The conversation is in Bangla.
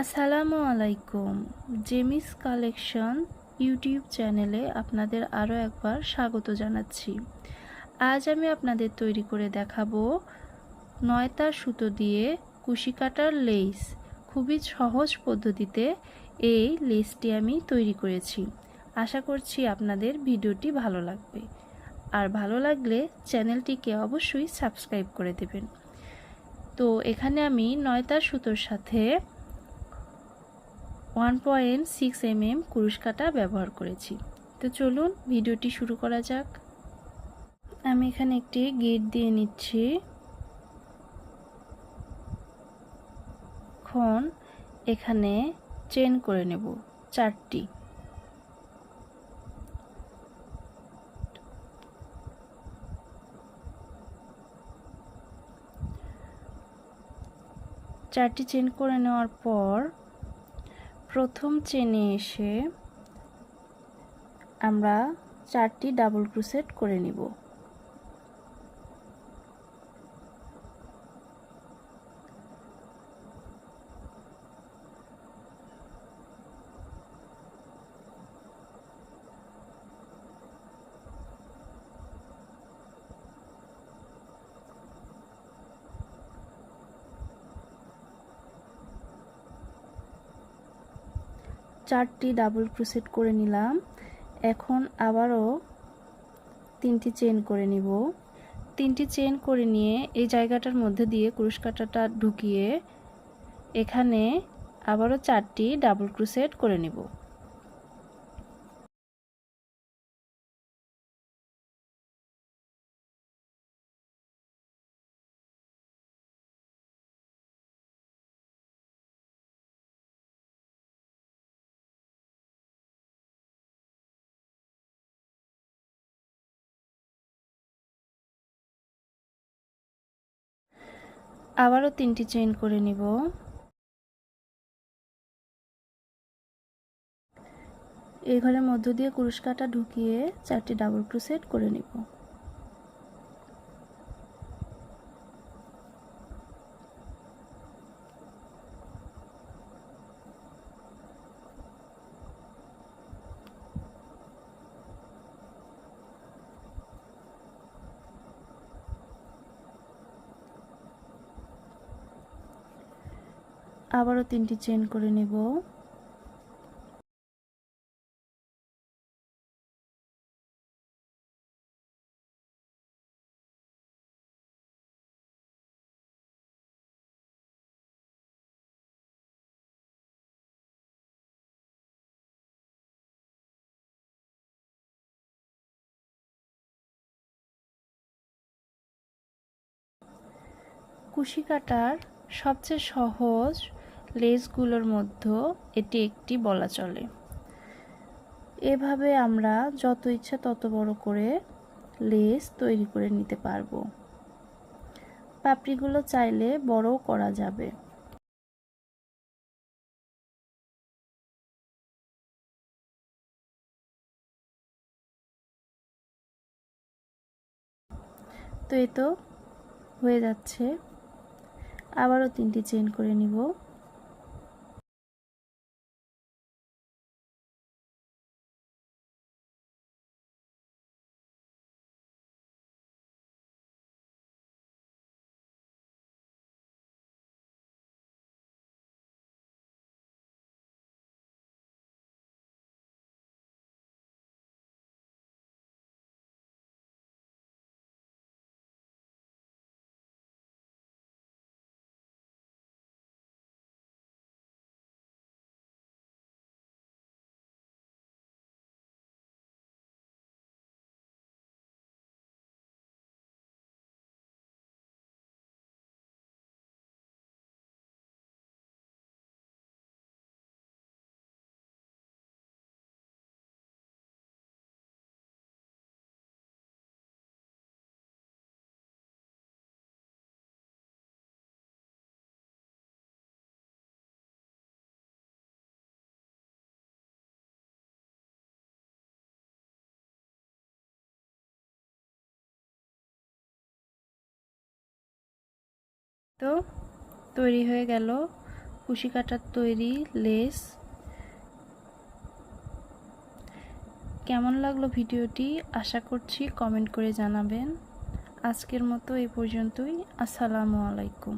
আসসালামু আলাইকুম। জেমিস কালেকশন ইউটিউব চ্যানেলে আপনাদের আরও একবার স্বাগত জানাচ্ছি। আজ আমি আপনাদের তৈরি করে দেখাবো নয়তা সুতো দিয়ে কুশি কাটার লেস। খুবই সহজ পদ্ধতিতে এই লেসটি আমি তৈরি করেছি। আশা করছি আপনাদের ভিডিওটি ভালো লাগবে। আর ভালো লাগলে চ্যানেলটিকে অবশ্যই সাবস্ক্রাইব করে দেবেন। তো এখানে আমি নয়তা সুতোর সাথে one point six M M কুরুশ কাটা ব্যবহার করেছি। তো চলুন ভিডিওটি শুরু করা যাক। আমি এখানে একটি গেট দিয়ে নিচ্ছি। এখন এখানে চেন করে নেব চারটি। চারটি চেন করে নেওয়ার পর প্রথম চেনে এসে আমরা চারটি ডাবল ক্রুসেট করে নিব। চারটি ডাবল ক্রুসেট করে নিলাম। এখন আবারও তিনটি চেন করে নিব। তিনটি চেন করে নিয়ে এই জায়গাটার মধ্যে দিয়ে কুরুশ কাটাটা ঢুকিয়ে এখানে আবারও চারটি ডাবল ক্রুসেট করে নিব। আবারও তিনটি চেইন করে নিব। এই ঘরের মধ্য দিয়ে কুরুশ কাটা ঢুকিয়ে চারটি ডাবল ক্রুসেট করে নিব। আবারও তিনটি চেন করে নেব। কুশি কাটার সবচেয়ে সহজ লেসগুলোর মধ্যে এটি একটি বলা চলে। এভাবে আমরা যত ইচ্ছা তত বড় করে লেস তৈরি করে নিতে পারব। পাপড়িগুলো চাইলে বড়ও করা যাবে। তো এই তো হয়ে যাচ্ছে। আবারও তিনটি চেন করে নিব। তো তৈরি হয়ে গেল কুশি কাটার তৈরি লেস। কেমন লাগল ভিডিওটি? আশা করছি কমেন্ট করে জানাবেন। আজকের মতো এই পর্যন্তই। আসসালামু আলাইকুম।